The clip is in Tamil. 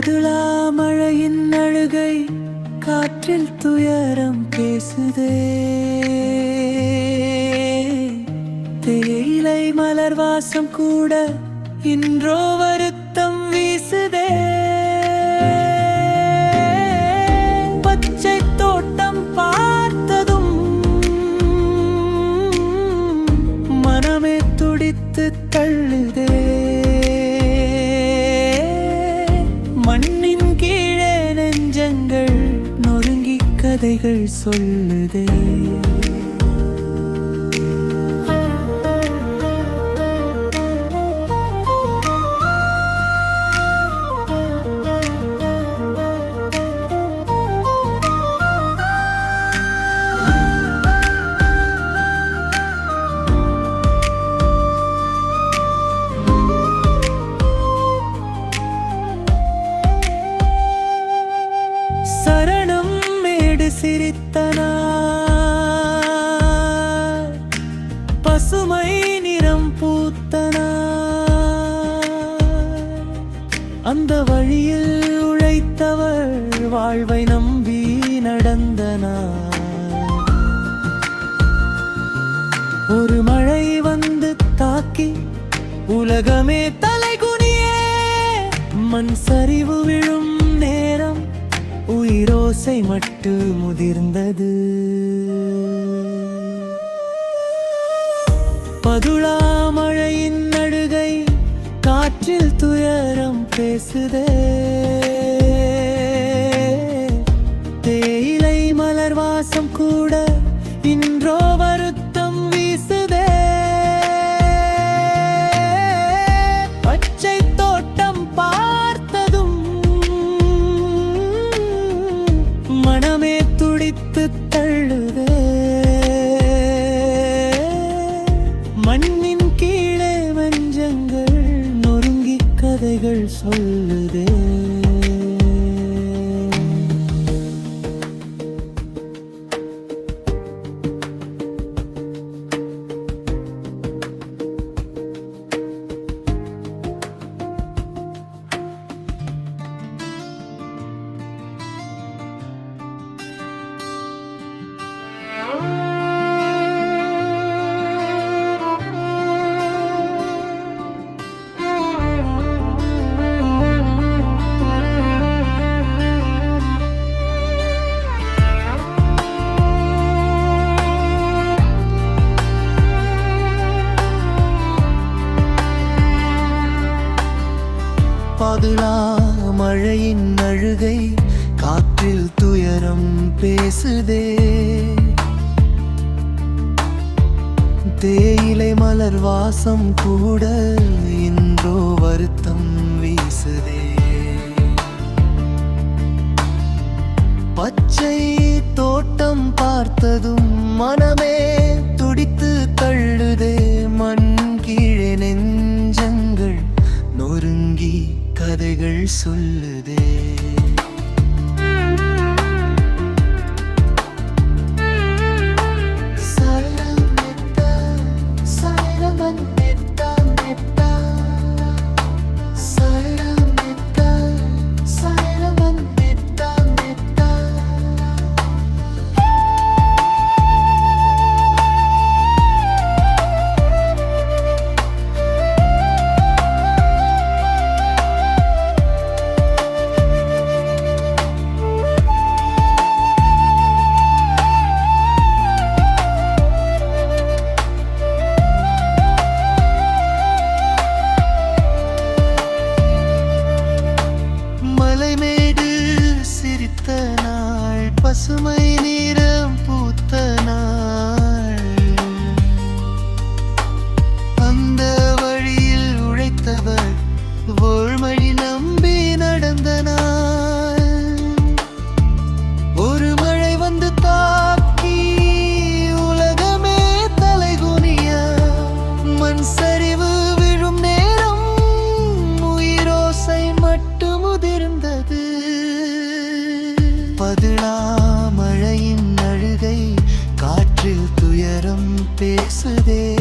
பதுளா மழையின் அழுகை காற்றில் துயரம் பேசுதே. தேயிலை மலர் வாசம் கூட இன்றோ வருத்தம் வீசுதே. பச்சை தோட்டம் பார்த்ததும் மனமே துடித்து தள்ளுதே. சொல்லுதே பசுமை நிறம் பூத்தனார் அந்த வழியில் உழைத்தவர் வாழ்வை நம்பி நடந்தனார் ஒரு மழை வந்து தாக்கி உலகமே தலைகுனியே. மண் சரிவு விழும் நேரம் உயிரோசை மட்டு முதிர்ந்தது. பதுளா மழையின் நடுகை காற்றில் துயரம் பேசுதே. தேயிலை மலர் வாசம் கூட இன்றோ வருத்தம் வீசுதே. பச்சை தோட்டம் பார்த்ததும் மனமே துடித்து தள்ளு சொல்லுதே பதுலா மழையின் அழுகை காற்றில் துயரம் பேசுதே. தேயிலை மலர் வாசம் கூட இன்றோ வருத்தம் வீசுதே. பச்சை தோட்டம் பார்த்ததும் மனமே சொல்லுது. நாள் பசுமை நீர. பதிலா மழையின் அழுகை காற்றில் துயரம் பேசுதே.